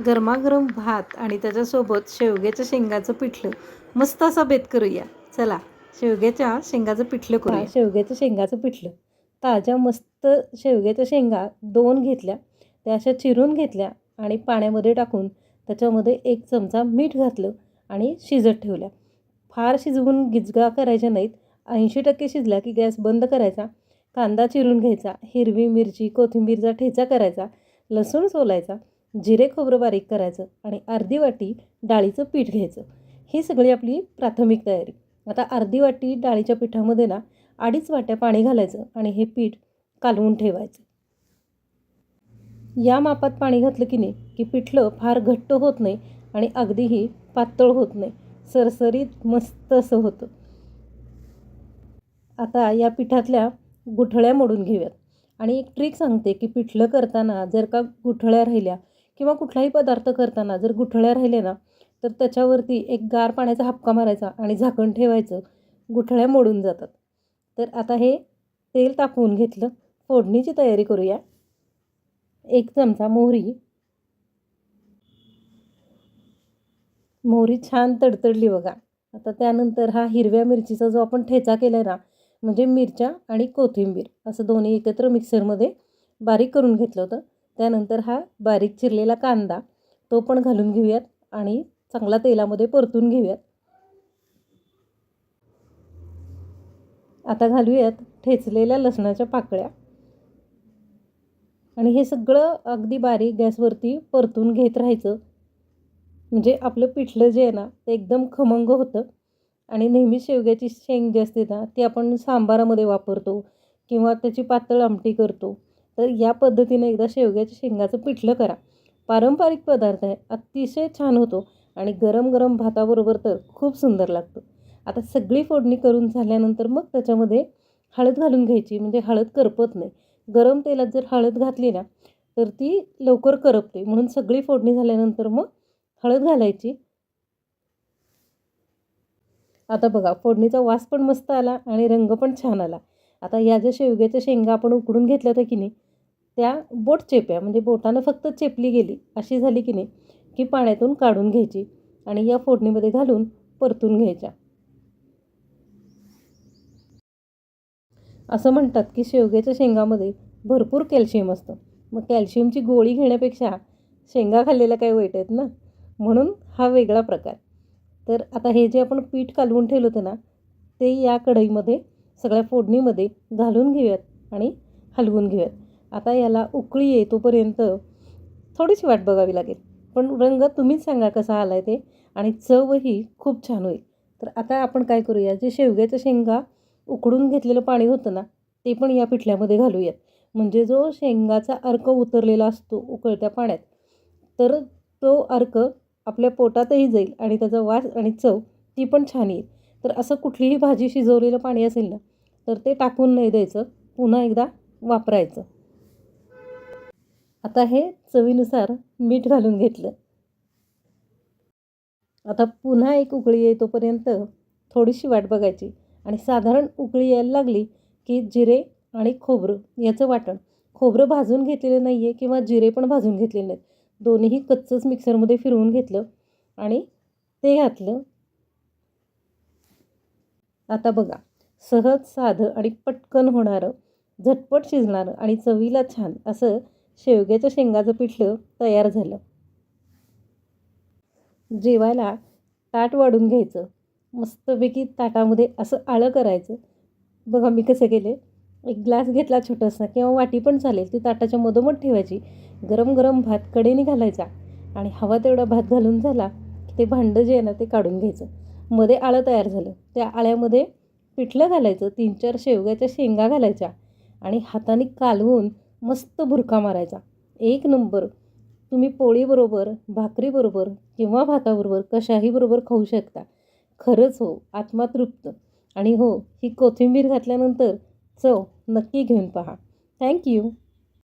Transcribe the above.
गरमागरम भात आणि त्याच्यासोबत शेवग्याच्या शेंगाचं पिठलं. मस्त असा बेत करूया. चला शेवग्याच्या शेंगाचं पिठलं करूया. शेवग्याच्या शेंगाचं पिठलं. ताज्या मस्त शेवग्याच्या शेंगा दोन घेतल्या. त्या अशा चिरून घेतल्या आणि पाण्यामध्ये टाकून त्याच्यामध्ये एक चमचा मीठ घातलं आणि शिजत ठेवल्या. फार शिजवून गिजगा करायच्या नाहीत. ऐंशी टक्के शिजल्या की गॅस बंद करायचा कांदा चिरून घ्यायचा हिरवी मिरची कोथिंबीरचा ठेचा करायचा लसूण सोलायचा. जिरे खोबरं बारीक करायचं आणि अर्धी वाटी डाळीचं पीठ घ्यायचं. ही सगळी आपली प्राथमिक तयारी. आता अर्धी वाटी डाळीच्या पिठामध्ये ना अडीच वाट्या पाणी घालायचं आणि हे पीठ कालवून ठेवायचं. या मापात पाणी घातलं की नाही की पिठलं फार घट्ट होत नाही आणि अगदीही पातळ होत नाही सरसरीत मस्त असं होतं. आता या पिठातल्या गुठळ्या मोडून घेऊयात. आणि एक ट्रिक सांगते की पिठलं करताना जर का गुठळ्या राहिल्या किंवा कुठलाही पदार्थ करताना जर गुठळ्या राहिल्या ना तर त्याच्यावरती एक गार पाण्याचा हपका मारायचा आणि झाकण ठेवायचं. गुठळ्या मोडून जातात. तर आता हे तेल तापवून घेतलं. फोडणीची तयारी करूया. एक चमचा मोहरी. मोहरी छान तडतडली बघा. आता त्यानंतर हा हिरव्या मिरचीचा जो आपण ठेचा केला ना म्हणजे मिरच्या आणि कोथिंबीर असं दोन्ही एकत्र मिक्सरमध्ये बारीक करून घेतलं होतं. त्यानंतर हा बारीक चिरलेला कांदा तो पण घालून घेऊयात आणि चांगला तेलामध्ये परतून घेऊयात. आता घालूयात ठेचलेल्या लसणाच्या पाकळ्या. आणि हे सगळं अगदी बारीक गॅसवरती परतून घेत राहायचं. म्हणजे आपलं पिठलं जे आहे ना ते एकदम खमंग होतं. आणि नेहमी शेवग्याची शेंग जी असते ना ती आपण सांबारामध्ये वापरतो किंवा त्याची पातळ आमटी करतो. तर या पद्धतीने एकदा शेवग्याच्या शेंगाचं पिठलं करा. पारंपरिक पदार्थ आहे. अतिशय छान होतो आणि गरम गरम भाताबरोबर तर खूप सुंदर लागतं. आता सगळी फोडणी करून झाल्यानंतर मग त्याच्यामध्ये हळद घालून घ्यायची. म्हणजे हळद करपत नाही. गरम तेलात जर हळद घातली ना तर ती लवकर करपते. म्हणून सगळी फोडणी झाल्यानंतर मग हळद घालायची. आता बघा फोडणीचा वास पण मस्त आला आणि रंग पण छान आला. आता या ज्या शेवग्याच्या शेंगा आपण उकडून घेतल्या होत्या की नाही त्या बोट चेप्या म्हणजे बोटानं फक्त चेपली गेली अशी झाली की नाही की पाण्यातून काढून घ्यायची आणि या फोडणीमध्ये घालून परतून घ्यायच्या. असं म्हणतात की शेवग्याच्या शेंगामध्ये भरपूर कॅल्शियम असतं. मग कॅल्शियमची गोळी घेण्यापेक्षा शेंगा खाल्लेल्या काही वाईट आहेत ना? म्हणून हा वेगळा प्रकार. तर आता हे जे आपण पीठ कालवून ठेवलं होतं ना ते या कढईमध्ये सगळ्या फोडणीमध्ये घालून घेऊयात आणि हलवून घेऊयात. आता याला उकळी येतोपर्यंत थोडीशी वाट बघावी लागेल. पण रंग तुम्हीच सांगा कसा आला आहे ते आणि चवही खूप छान होईल. तर आता आपण काय करूया जे शेवग्याच्या शेंगा उकडून घेतलेलं पाणी होतं ना ते पण या पिठल्यामध्ये घालूयात. म्हणजे जो शेंगाचा अर्क उतरलेला असतो उकळत्या पाण्यात तर तो अर्क आपल्या पोटातही जाईल आणि त्याचा वास आणि चव ती पण छान येईल. तर असं कुठलीही भाजी शिजवलेलं पाणी असेल ना तर ते टाकून नाही द्यायचं. पुन्हा एकदा वापरायचं. आता हे चवीनुसार मीठ घालून घेतलं. आता पुन्हा एक उकळी येतोपर्यंत थोडीशी वाट बघायची. आणि साधारण उकळी यायला लागली की जिरे आणि खोबरं याचं वाटण. खोबरं भाजून घेतलेलं नाही आहे किंवा जिरे पण भाजून घेतलेले नाहीत. दोन्हीही कच्चंच मिक्सरमध्ये फिरवून घेतलं आणि ते घातलं. आता बघा. सहज साधं आणि पटकन होणारं झटपट शिजणारं आणि चवीला छान असं शेवग्याच्या शेंगाचं पिठलं तयार झालं. जेवायला ताट वाढून घ्यायचं. मस्तपैकी ताटामध्ये असं आळं करायचं. बघा मी कसं केले एक ग्लास घेतला छोटासा किंवा वाटी पण चालेल. ती ताटाच्या मधोमध ठेवायची. गरम गरम भात कडेने घालायचा आणि हवा तेवढा भात घालून झाला की ते भांडं जे आहे ना ते काढून घ्यायचं. मध्ये आळं तयार झालं. त्या आळ्यामध्ये पिठलं घालायचं तीन चार शेवग्याच्या शेंगा घालायच्या आणि हाताने कालवून मस्त भुरका मारायचा. एक नंबर तुम्ही पोळीबरोबर भाकरीबरोबर किंवा भाताबरोबर कशाही बरोबर खाऊ शकता. खरंच हो आत्मा तृप्त आणि हो ही कोथिंबीर घातल्यानंतर चव नक्की घेऊन पहा. थँक्यू